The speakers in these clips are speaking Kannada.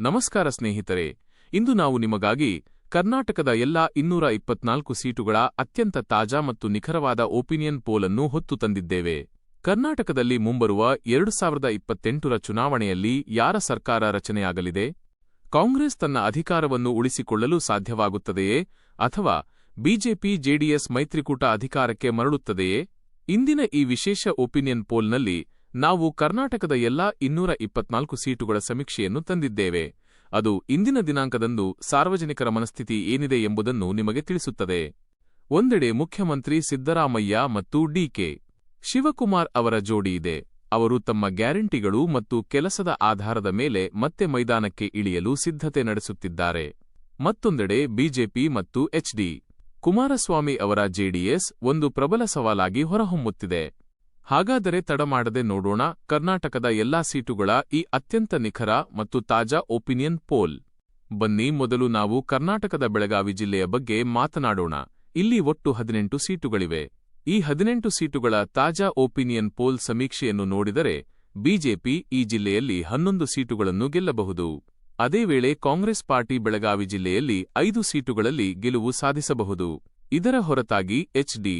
ನಮಸ್ಕಾರ ಸ್ನೇಹಿತರೆ, ಇಂದು ನಾವು ನಿಮಗಾಗಿ ಕರ್ನಾಟಕದ ಎಲ್ಲಾ ಇನ್ನೂರ ಇಪ್ಪತ್ನಾಲ್ಕು ಸೀಟುಗಳ ಅತ್ಯಂತ ತಾಜಾ ಮತ್ತು ನಿಖರವಾದ ಒಪಿನಿಯನ್ ಪೋಲ್ ಅನ್ನು ಹೊತ್ತು ತಂದಿದ್ದೇವೆ. ಕರ್ನಾಟಕದಲ್ಲಿ ಮುಂಬರುವ ಎರಡು ಸಾವಿರದ ಇಪ್ಪತ್ತೆಂಟರ ಚುನಾವಣೆಯಲ್ಲಿ ಯಾರ ಸರ್ಕಾರ ರಚನೆಯಾಗಲಿದೆ? ಕಾಂಗ್ರೆಸ್ ತನ್ನ ಅಧಿಕಾರವನ್ನು ಉಳಿಸಿಕೊಳ್ಳಲು ಸಾಧ್ಯವಾಗುತ್ತದೆಯೇ? ಅಥವಾ ಬಿಜೆಪಿ ಜೆಡಿಎಸ್ ಮೈತ್ರಿಕೂಟ ಅಧಿಕಾರಕ್ಕೆ ಮರಳುತ್ತದೆಯೇ? ಇಂದಿನ ಈ ವಿಶೇಷ ಒಪಿನಿಯನ್ ಪೋಲ್ನಲ್ಲಿ ನಾವು ಕರ್ನಾಟಕದ ಎಲ್ಲಾ ಇನ್ನೂರ ಇಪ್ಪತ್ನಾಲ್ಕು ಸೀಟುಗಳ ಸಮೀಕ್ಷೆಯನ್ನು ತಂದಿದ್ದೇವೆ. ಅದು ಇಂದಿನ ದಿನಾಂಕದಂದು ಸಾರ್ವಜನಿಕರ ಮನಸ್ಥಿತಿ ಏನಿದೆ ಎಂಬುದನ್ನು ನಿಮಗೆ ತಿಳಿಸುತ್ತದೆ. ಒಂದೆಡೆ ಮುಖ್ಯಮಂತ್ರಿ ಸಿದ್ದರಾಮಯ್ಯ ಮತ್ತು ಡಿಕೆ ಶಿವಕುಮಾರ್ ಅವರ ಜೋಡಿಯಿದೆ ಅವರು ತಮ್ಮ ಗ್ಯಾರಂಟಿಗಳು ಮತ್ತು ಕೆಲಸದ ಆಧಾರದ ಮೇಲೆ ಮತ್ತೆ ಮೈದಾನಕ್ಕೆ ಇಳಿಯಲು ಸಿದ್ಧತೆ ನಡೆಸುತ್ತಿದ್ದಾರೆ. ಮತ್ತೊಂದೆಡೆ ಬಿಜೆಪಿ ಮತ್ತು ಎಚ್ಡಿ ಕುಮಾರಸ್ವಾಮಿ ಅವರ ಜೆಡಿಎಸ್ ಒಂದು ಪ್ರಬಲ ಸವಾಲಾಗಿ ಹೊರಹೊಮ್ಮುತ್ತಿದೆ. ಹಾಗಾದರೆ ತಡಮಾಡದೆ ನೋಡೋಣ, ಕರ್ನಾಟಕದ ಎಲ್ಲಾ ಸೀಟುಗಳ ಈ ಅತ್ಯಂತ ನಿಖರ ಮತ್ತು ತಾಜಾ ಒಪಿನಿಯನ್ ಪೋಲ್. ಬನ್ನಿ, ಮೊದಲು ನಾವು ಕರ್ನಾಟಕದ ಬೆಳಗಾವಿ ಜಿಲ್ಲೆಯ ಬಗ್ಗೆ ಮಾತನಾಡೋಣ. ಇಲ್ಲಿ ಒಟ್ಟು ಹದಿನೆಂಟು ಸೀಟುಗಳಿವೆ. ಈ ಹದಿನೆಂಟು ಸೀಟುಗಳ ತಾಜಾ ಒಪಿನಿಯನ್ ಪೋಲ್ ಸಮೀಕ್ಷೆಯನ್ನು ನೋಡಿದರೆ, ಬಿಜೆಪಿ ಈ ಜಿಲ್ಲೆಯಲ್ಲಿ ಹನ್ನೊಂದು ಸೀಟುಗಳನ್ನು ಗೆಲ್ಲಬಹುದು. ಅದೇ ವೇಳೆ ಕಾಂಗ್ರೆಸ್ ಪಾರ್ಟಿ ಬೆಳಗಾವಿ ಜಿಲ್ಲೆಯಲ್ಲಿ ಐದು ಸೀಟುಗಳಲ್ಲಿ ಗೆಲುವು ಸಾಧಿಸಬಹುದು. ಇದರ ಹೊರತಾಗಿ ಎಚ್ಡಿ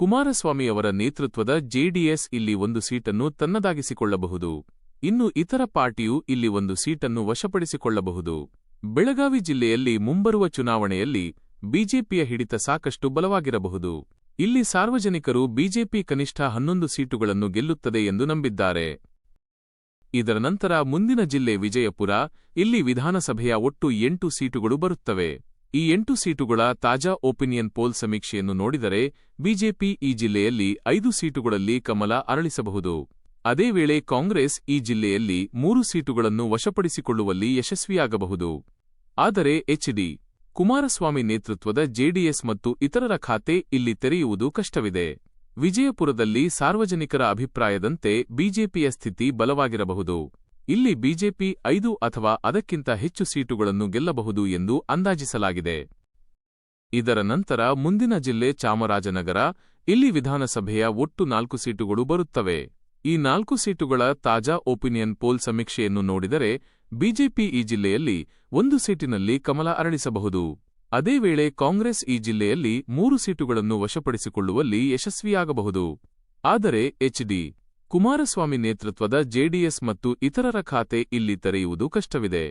ಕುಮಾರಸ್ವಾಮಿಯವರ ನೇತೃತ್ವದ ಜೆಡಿಎಸ್ ಇಲ್ಲಿ ಒಂದು ಸೀಟನ್ನು ತನ್ನದಾಗಿಸಿಕೊಳ್ಳಬಹುದು. ಇನ್ನು ಇತರ ಪಾರ್ಟಿಯು ಇಲ್ಲಿ ಒಂದು ಸೀಟನ್ನು ವಶಪಡಿಸಿಕೊಳ್ಳಬಹುದು. ಬೆಳಗಾವಿ ಜಿಲ್ಲೆಯಲ್ಲಿ ಮುಂಬರುವ ಚುನಾವಣೆಯಲ್ಲಿ ಬಿಜೆಪಿಯ ಹಿಡಿತ ಸಾಕಷ್ಟು ಬಲವಾಗಿರಬಹುದು. ಇಲ್ಲಿ ಸಾರ್ವಜನಿಕರು ಬಿಜೆಪಿ ಕನಿಷ್ಠ ಹನ್ನೊಂದು ಸೀಟುಗಳನ್ನು ಗೆಲ್ಲುತ್ತದೆ ಎಂದು ನಂಬಿದ್ದಾರೆ. ಇದರ ನಂತರ ಮುಂದಿನ ಜಿಲ್ಲೆ ವಿಜಯಪುರ, ಇಲ್ಲಿ ವಿಧಾನಸಭೆಯ ಒಟ್ಟು ಎಂಟು ಸೀಟುಗಳು ಬರುತ್ತವೆ. ಈ ಎಂಟು ಸೀಟುಗಳ ತಾಜಾ ಒಪಿನಿಯನ್ ಪೋಲ್ ಸಮೀಕ್ಷೆಯನ್ನು ನೋಡಿದರೆ ಬಿಜೆಪಿ ಈ ಜಿಲ್ಲೆಯಲ್ಲಿ ಐದು ಸೀಟುಗಳಲ್ಲಿ ಕಮಲ ಅರಳಿಸಬಹುದು. ಅದೇ ವೇಳೆ ಕಾಂಗ್ರೆಸ್ ಈ ಜಿಲ್ಲೆಯಲ್ಲಿ ಮೂರು ಸೀಟುಗಳನ್ನು ವಶಪಡಿಸಿಕೊಳ್ಳುವಲ್ಲಿ ಯಶಸ್ವಿಯಾಗಬಹುದು. ಆದರೆ ಎಚ್ಡಿ, ಕುಮಾರಸ್ವಾಮಿ ನೇತೃತ್ವದ ಜೆಡಿಎಸ್ ಮತ್ತು ಇತರರ ಖಾತೆ ಇಲ್ಲಿ ತೆರೆಯುವುದು ಕಷ್ಟವಿದೆ. ವಿಜಯಪುರದಲ್ಲಿ ಸಾರ್ವಜನಿಕರ ಅಭಿಪ್ರಾಯದಂತೆ ಬಿಜೆಪಿಯ ಸ್ಥಿತಿ ಬಲವಾಗಿರಬಹುದು. ಇಲ್ಲಿ ಬಿಜೆಪಿ ಐದು ಅಥವಾ ಅದಕ್ಕಿಂತ ಹೆಚ್ಚು ಸೀಟುಗಳನ್ನು ಗೆಲ್ಲಬಹುದು ಎಂದು ಅಂದಾಜಿಸಲಾಗಿದೆ. ಇದರ ನಂತರ ಮುಂದಿನ ಜಿಲ್ಲೆ ಚಾಮರಾಜನಗರ, ಇಲ್ಲಿ ವಿಧಾನಸಭೆಯ ಒಟ್ಟು ನಾಲ್ಕು ಸೀಟುಗಳು ಬರುತ್ತವೆ. ಈ ನಾಲ್ಕು ಸೀಟುಗಳ ತಾಜಾ ಒಪಿನಿಯನ್ ಪೋಲ್ ಸಮೀಕ್ಷೆಯನ್ನು ನೋಡಿದರೆ, ಬಿಜೆಪಿ ಈ ಜಿಲ್ಲೆಯಲ್ಲಿ ಒಂದು ಸೀಟಿನಲ್ಲಿ ಕಮಲ ಅರಳಿಸಬಹುದು. ಅದೇ ವೇಳೆ ಕಾಂಗ್ರೆಸ್ ಈ ಜಿಲ್ಲೆಯಲ್ಲಿ ಮೂರು ಸೀಟುಗಳನ್ನು ವಶಪಡಿಸಿಕೊಳ್ಳುವಲ್ಲಿ ಯಶಸ್ವಿಯಾಗಬಹುದು. ಆದರೆ ಎಚ್ಡಿ ಕುಮಾರಸ್ವಾಮಿ ನೇತೃತ್ವದ ಜೆಡಿಎಸ್ ಮತ್ತು ಇತರರ ಖಾತೆ ಇಲ್ಲಿ ತೆರೆಯುವುದು ಕಷ್ಟವಿದೆ.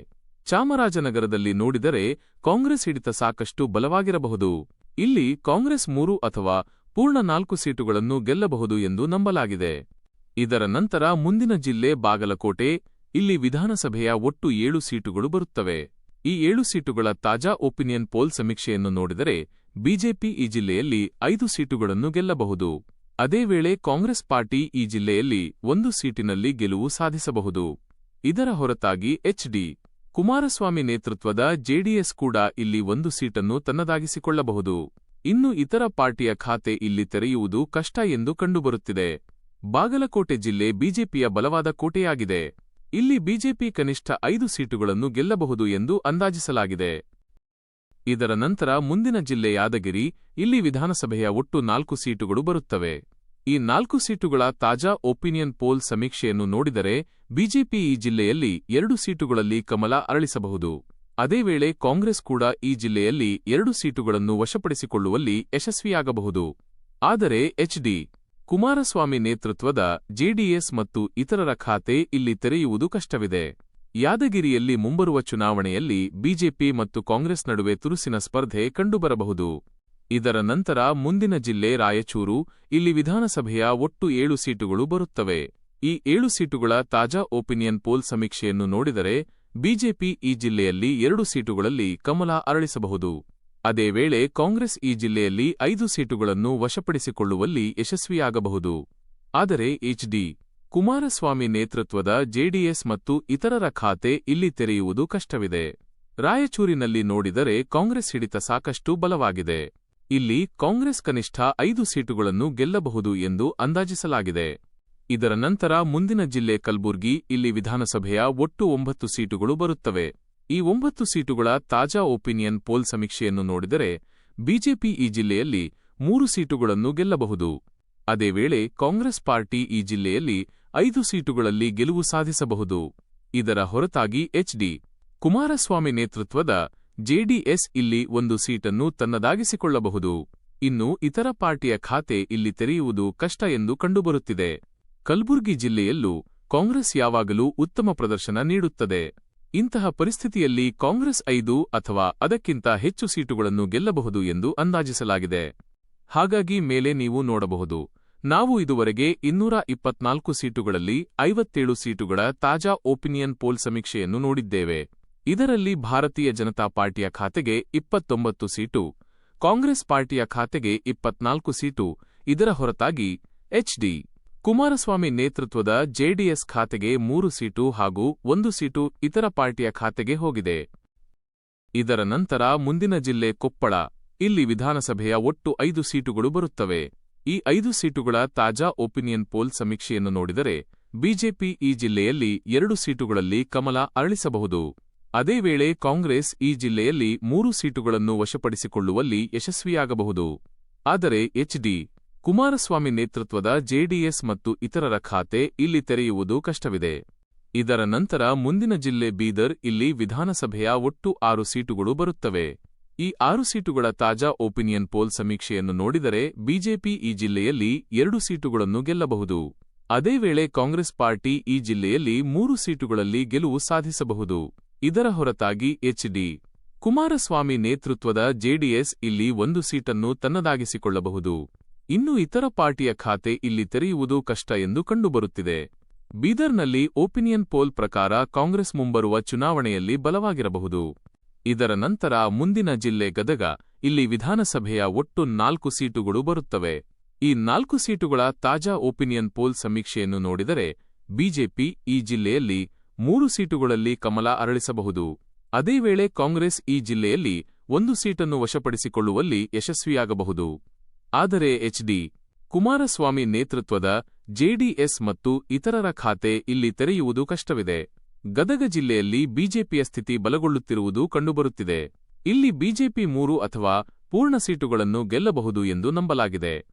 ಚಾಮರಾಜನಗರದಲ್ಲಿ ನೋಡಿದರೆ ಕಾಂಗ್ರೆಸ್ ಹಿಡಿತ ಸಾಕಷ್ಟು ಬಲವಾಗಿರಬಹುದು. ಇಲ್ಲಿ ಕಾಂಗ್ರೆಸ್ ಮೂರು ಅಥವಾ ಪೂರ್ಣ ನಾಲ್ಕು ಸೀಟುಗಳನ್ನು ಗೆಲ್ಲಬಹುದು ಎಂದು ನಂಬಲಾಗಿದೆ. ಇದರ ನಂತರ ಮುಂದಿನ ಜಿಲ್ಲೆ ಬಾಗಲಕೋಟೆ, ಇಲ್ಲಿ ವಿಧಾನಸಭೆಯ ಒಟ್ಟು ಏಳು ಸೀಟುಗಳು ಬರುತ್ತವೆ. ಈ ಏಳು ಸೀಟುಗಳ ತಾಜಾ ಒಪಿನಿಯನ್ ಪೋಲ್ ಸಮೀಕ್ಷೆಯನ್ನು ನೋಡಿದರೆ ಬಿಜೆಪಿ ಈ ಜಿಲ್ಲೆಯಲ್ಲಿ ಐದು ಸೀಟುಗಳನ್ನು ಗೆಲ್ಲಬಹುದು. ಅದೇ ವೇಳೆ ಕಾಂಗ್ರೆಸ್ ಪಾರ್ಟಿ ಈ ಜಿಲ್ಲೆಯಲ್ಲಿ ಒಂದು ಸೀಟಿನಲ್ಲಿ ಗೆಲುವು ಸಾಧಿಸಬಹುದು. ಇದರ ಹೊರತಾಗಿ ಎಚ್ಡಿ ಕುಮಾರಸ್ವಾಮಿ ನೇತೃತ್ವದ ಜೆಡಿಎಸ್ ಕೂಡ ಇಲ್ಲಿ ಒಂದು ಸೀಟನ್ನು ತನ್ನದಾಗಿಸಿಕೊಳ್ಳಬಹುದು. ಇನ್ನು ಇತರ ಪಾರ್ಟಿಯ ಖಾತೆ ಇಲ್ಲಿ ತೆರೆಯುವುದು ಕಷ್ಟ ಎಂದು ಕಂಡುಬರುತ್ತಿದೆ. ಬಾಗಲಕೋಟೆ ಜಿಲ್ಲೆ ಬಿಜೆಪಿಯ ಬಲವಾದ ಕೋಟೆಯಾಗಿದೆ. ಇಲ್ಲಿ ಬಿಜೆಪಿ ಕನಿಷ್ಠ ಐದು ಸೀಟುಗಳನ್ನು ಗೆಲ್ಲಬಹುದು ಎಂದು ಅಂದಾಜಿಸಲಾಗಿದೆ. ಇದರ ನಂತರ ಮುಂದಿನ ಜಿಲ್ಲೆ ಯಾದಗಿರಿ, ಇಲ್ಲಿ ವಿಧಾನಸಭೆಯ ಒಟ್ಟು ನಾಲ್ಕು ಸೀಟುಗಳು ಬರುತ್ತವೆ. ಈ ನಾಲ್ಕು ಸೀಟುಗಳ ತಾಜಾ ಒಪಿನಿಯನ್ ಪೋಲ್ ಸಮೀಕ್ಷೆಯನ್ನು ನೋಡಿದರೆ, ಬಿಜೆಪಿ ಈ ಜಿಲ್ಲೆಯಲ್ಲಿ ಎರಡು ಸೀಟುಗಳಲ್ಲಿ ಕಮಲ ಅರಳಿಸಬಹುದು. ಅದೇ ವೇಳೆ ಕಾಂಗ್ರೆಸ್ ಕೂಡ ಈ ಜಿಲ್ಲೆಯಲ್ಲಿ ಎರಡು ಸೀಟುಗಳನ್ನು ವಶಪಡಿಸಿಕೊಳ್ಳುವಲ್ಲಿ ಯಶಸ್ವಿಯಾಗಬಹುದು. ಆದರೆ ಎಚ್ಡಿ ಕುಮಾರಸ್ವಾಮಿ ನೇತೃತ್ವದ ಜೆಡಿಎಸ್ ಮತ್ತು ಇತರರ ಖಾತೆ ಇಲ್ಲಿ ತೆರೆಯುವುದು ಕಷ್ಟವಿದೆ. ಯಾದಗಿರಿಯಲ್ಲಿ ಮುಂಬರುವ ಚುನಾವಣೆಯಲ್ಲಿ ಬಿಜೆಪಿ ಮತ್ತು ಕಾಂಗ್ರೆಸ್ ನಡುವೆ ತುರುಸಿನ ಸ್ಪರ್ಧೆ ಕಂಡುಬರಬಹುದು. ಇದರ ನಂತರ ಮುಂದಿನ ಜಿಲ್ಲೆ ರಾಯಚೂರು, ಇಲ್ಲಿ ವಿಧಾನಸಭೆಯ ಒಟ್ಟು ಏಳು ಸೀಟುಗಳು ಬರುತ್ತವೆ. ಈ ಏಳು ಸೀಟುಗಳ ತಾಜಾ ಒಪಿನಿಯನ್ ಪೋಲ್ ಸಮೀಕ್ಷೆಯನ್ನು ನೋಡಿದರೆ, ಬಿಜೆಪಿ ಈ ಜಿಲ್ಲೆಯಲ್ಲಿ ಎರಡು ಸೀಟುಗಳಲ್ಲಿ ಕಮಲ ಅರಳಿಸಬಹುದು. ಅದೇ ವೇಳೆ ಕಾಂಗ್ರೆಸ್ ಈ ಜಿಲ್ಲೆಯಲ್ಲಿ ಐದು ಸೀಟುಗಳನ್ನು ವಶಪಡಿಸಿಕೊಳ್ಳುವಲ್ಲಿ ಯಶಸ್ವಿಯಾಗಬಹುದು. ಆದರೆ ಎಚ್ಡಿ ಕುಮಾರಸ್ವಾಮಿ ನೇತೃತ್ವದ ಜೆಡಿಎಸ್ ಮತ್ತು ಇತರರ ಖಾತೆ ಇಲ್ಲಿ ತೆರೆಯುವುದು ಕಷ್ಟವಿದೆ. ರಾಯಚೂರಿನಲ್ಲಿ ನೋಡಿದರೆ ಕಾಂಗ್ರೆಸ್ ಹಿಡಿತ ಸಾಕಷ್ಟು ಬಲವಾಗಿದೆ. ಇಲ್ಲಿ ಕಾಂಗ್ರೆಸ್ ಕನಿಷ್ಠ ಐದು ಸೀಟುಗಳನ್ನು ಗೆಲ್ಲಬಹುದು ಎಂದು ಅಂದಾಜಿಸಲಾಗಿದೆ. ಇದರ ನಂತರ ಮುಂದಿನ ಜಿಲ್ಲೆ ಕಲ್ಬುರ್ಗಿ, ಇಲ್ಲಿ ವಿಧಾನಸಭೆಯ ಒಟ್ಟು ಒಂಬತ್ತು ಸೀಟುಗಳು ಬರುತ್ತವೆ. ಈ ಒಂಬತ್ತು ಸೀಟುಗಳ ತಾಜಾ ಒಪಿನಿಯನ್ ಪೋಲ್ ಸಮೀಕ್ಷೆಯನ್ನು ನೋಡಿದರೆ ಬಿಜೆಪಿ ಈ ಜಿಲ್ಲೆಯಲ್ಲಿ ಮೂರು ಸೀಟುಗಳನ್ನು ಗೆಲ್ಲಬಹುದು. ಅದೇ ವೇಳೆ ಕಾಂಗ್ರೆಸ್ ಪಾರ್ಟಿ ಈ ಜಿಲ್ಲೆಯಲ್ಲಿ ಐದು ಸೀಟುಗಳಲ್ಲಿ ಗೆಲುವು ಸಾಧಿಸಬಹುದು. ಇದರ ಹೊರತಾಗಿ ಎಚ್ಡಿ ಕುಮಾರಸ್ವಾಮಿ ನೇತೃತ್ವದ ಜೆಡಿಎಸ್ ಇಲ್ಲಿ ಒಂದು ಸೀಟನ್ನು ತನ್ನದಾಗಿಸಿಕೊಳ್ಳಬಹುದು. ಇನ್ನು ಇತರ ಪಾರ್ಟಿಯ ಖಾತೆ ಇಲ್ಲಿ ತೆರೆಯುವುದು ಕಷ್ಟ ಎಂದು ಕಂಡುಬರುತ್ತಿದೆ. ಕಲ್ಬುರ್ಗಿ ಜಿಲ್ಲೆಯಲ್ಲೂ ಕಾಂಗ್ರೆಸ್ ಯಾವಾಗಲೂ ಉತ್ತಮ ಪ್ರದರ್ಶನ ನೀಡುತ್ತದೆ. ಇಂತಹ ಪರಿಸ್ಥಿತಿಯಲ್ಲಿ ಕಾಂಗ್ರೆಸ್ ಐದು ಅಥವಾ ಅದಕ್ಕಿಂತ ಹೆಚ್ಚು ಸೀಟುಗಳನ್ನು ಗೆಲ್ಲಬಹುದು ಎಂದು ಅಂದಾಜಿಸಲಾಗಿದೆ. ಹಾಗಾಗಿ ಮೇಲೆ ನೀವು ನೋಡಬಹುದು. ನಾವು ಇದುವರೆಗೆ ಇನ್ನೂರ ಇಪ್ಪತ್ನಾಲ್ಕು ಸೀಟುಗಳಲ್ಲಿ ಐವತ್ತೇಳು ಸೀಟುಗಳ ತಾಜಾ ಒಪಿನಿಯನ್ ಪೋಲ್ ಸಮೀಕ್ಷೆಯನ್ನು ನೋಡಿದ್ದೇವೆ. ಇದರಲ್ಲಿ ಭಾರತೀಯ ಜನತಾ ಪಾರ್ಟಿಯ ಖಾತೆಗೆ ಇಪ್ಪತ್ತೊಂಬತ್ತು ಸೀಟು, ಕಾಂಗ್ರೆಸ್ ಪಾರ್ಟಿಯ ಖಾತೆಗೆ ಇಪ್ಪತ್ನಾಲ್ಕು ಸೀಟು, ಇದರ ಹೊರತಾಗಿ ಎಚ್ಡಿ ಕುಮಾರಸ್ವಾಮಿ ನೇತೃತ್ವದ ಜೆಡಿಎಸ್ ಖಾತೆಗೆ ಮೂರು ಸೀಟು ಹಾಗೂ ಒಂದು ಸೀಟು ಇತರ ಪಾರ್ಟಿಯ ಖಾತೆಗೆ ಹೋಗಿದೆ. ಇದರ ನಂತರ ಮುಂದಿನ ಜಿಲ್ಲೆ ಕೊಪ್ಪಳ, ಇಲ್ಲಿ ವಿಧಾನಸಭೆಯ ಒಟ್ಟು ಐದು ಸೀಟುಗಳು ಬರುತ್ತವೆ. ಈ ಐದು ಸೀಟುಗಳ ತಾಜಾ ಒಪಿನಿಯನ್ ಪೋಲ್ ಸಮೀಕ್ಷೆಯನ್ನು ನೋಡಿದರೆ, ಬಿಜೆಪಿ ಈ ಜಿಲ್ಲೆಯಲ್ಲಿ ಎರಡು ಸೀಟುಗಳಲ್ಲಿ ಕಮಲ ಅರಳಿಸಬಹುದು. ಅದೇ ವೇಳೆ ಕಾಂಗ್ರೆಸ್ ಈ ಜಿಲ್ಲೆಯಲ್ಲಿ ಮೂರು ಸೀಟುಗಳನ್ನು ವಶಪಡಿಸಿಕೊಳ್ಳುವಲ್ಲಿ ಯಶಸ್ವಿಯಾಗಬಹುದು. ಆದರೆ ಎಚ್ಡಿ, ಕುಮಾರಸ್ವಾಮಿ ನೇತೃತ್ವದ ಜೆಡಿಎಸ್ ಮತ್ತು ಇತರರ ಖಾತೆ ಇಲ್ಲಿ ತೆರೆಯುವುದು ಕಷ್ಟವಿದೆ. ಇದರ ನಂತರ ಮುಂದಿನ ಜಿಲ್ಲೆ ಬೀದರ್ ಇಲ್ಲಿ ವಿಧಾನಸಭೆಯ ಒಟ್ಟು ಆರು ಸೀಟುಗಳು ಬರುತ್ತವೆ. ಈ ಆರು ಸೀಟುಗಳ ತಾಜಾ ಒಪಿನಿಯನ್ ಪೋಲ್ ಸಮೀಕ್ಷೆಯನ್ನು ನೋಡಿದರೆ ಬಿಜೆಪಿ ಈ ಜಿಲ್ಲೆಯಲ್ಲಿ ಎರಡು ಸೀಟುಗಳನ್ನು ಗೆಲ್ಲಬಹುದು. ಅದೇ ವೇಳೆ ಕಾಂಗ್ರೆಸ್ ಪಾರ್ಟಿ ಈ ಜಿಲ್ಲೆಯಲ್ಲಿ ಮೂರು ಸೀಟುಗಳಲ್ಲಿ ಗೆಲುವು ಸಾಧಿಸಬಹುದು. ಇದರ ಹೊರತಾಗಿ ಎಚ್ಡಿ ಕುಮಾರಸ್ವಾಮಿ ನೇತೃತ್ವದ ಜೆಡಿಎಸ್ ಇಲ್ಲಿ ಒಂದು ಸೀಟನ್ನು ತನ್ನದಾಗಿಸಿಕೊಳ್ಳಬಹುದು. ಇನ್ನು ಇತರ ಪಾರ್ಟಿಯ ಖಾತೆ ಇಲ್ಲಿ ತೆರೆಯುವುದು ಕಷ್ಟ ಎಂದು ಕಂಡುಬರುತ್ತಿದೆ. ಬೀದರ್ನಲ್ಲಿ ಒಪಿನಿಯನ್ ಪೋಲ್ ಪ್ರಕಾರ ಕಾಂಗ್ರೆಸ್ ಮುಂಬರುವ ಚುನಾವಣೆಯಲ್ಲಿ ಬಲವಾಗಿರಬಹುದು. ಇದರ ನಂತರ ಮುಂದಿನ ಜಿಲ್ಲೆ ಗದಗ, ಇಲ್ಲಿ ವಿಧಾನಸಭೆಯ ಒಟ್ಟು ನಾಲ್ಕು ಸೀಟುಗಳು ಬರುತ್ತವೆ. ಈ ನಾಲ್ಕು ಸೀಟುಗಳ ತಾಜಾ ಒಪಿನಿಯನ್ ಪೋಲ್ ಸಮೀಕ್ಷೆಯನ್ನು ನೋಡಿದರೆ, ಬಿಜೆಪಿ ಈ ಜಿಲ್ಲೆಯಲ್ಲಿ ಮೂರು ಸೀಟುಗಳಲ್ಲಿ ಕಮಲ ಅರಳಿಸಬಹುದು. ಅದೇ ವೇಳೆ ಕಾಂಗ್ರೆಸ್ ಈ ಜಿಲ್ಲೆಯಲ್ಲಿ ಒಂದು ಸೀಟನ್ನು ವಶಪಡಿಸಿಕೊಳ್ಳುವಲ್ಲಿ ಯಶಸ್ವಿಯಾಗಬಹುದು. ಆದರೆ ಎಚ್ಡಿ ಕುಮಾರಸ್ವಾಮಿ ನೇತೃತ್ವದ ಜೆಡಿಎಸ್ ಮತ್ತು ಇತರರ ಖಾತೆ ಇಲ್ಲಿ ತೆರೆಯುವುದು ಕಷ್ಟವಿದೆ. ಗದಗ ಜಿಲ್ಲೆಯಲ್ಲಿ ಬಿಜೆಪಿಯ ಸ್ಥಿತಿ ಬಲಗೊಳ್ಳುತ್ತಿರುವುದು ಕಂಡುಬರುತ್ತಿದೆ. ಇಲ್ಲಿ ಬಿಜೆಪಿ ಮೂರು ಅಥವಾ ಪೂರ್ಣ ಸೀಟುಗಳನ್ನು ಗೆಲ್ಲಬಹುದು ಎಂದು ನಂಬಲಾಗಿದೆ.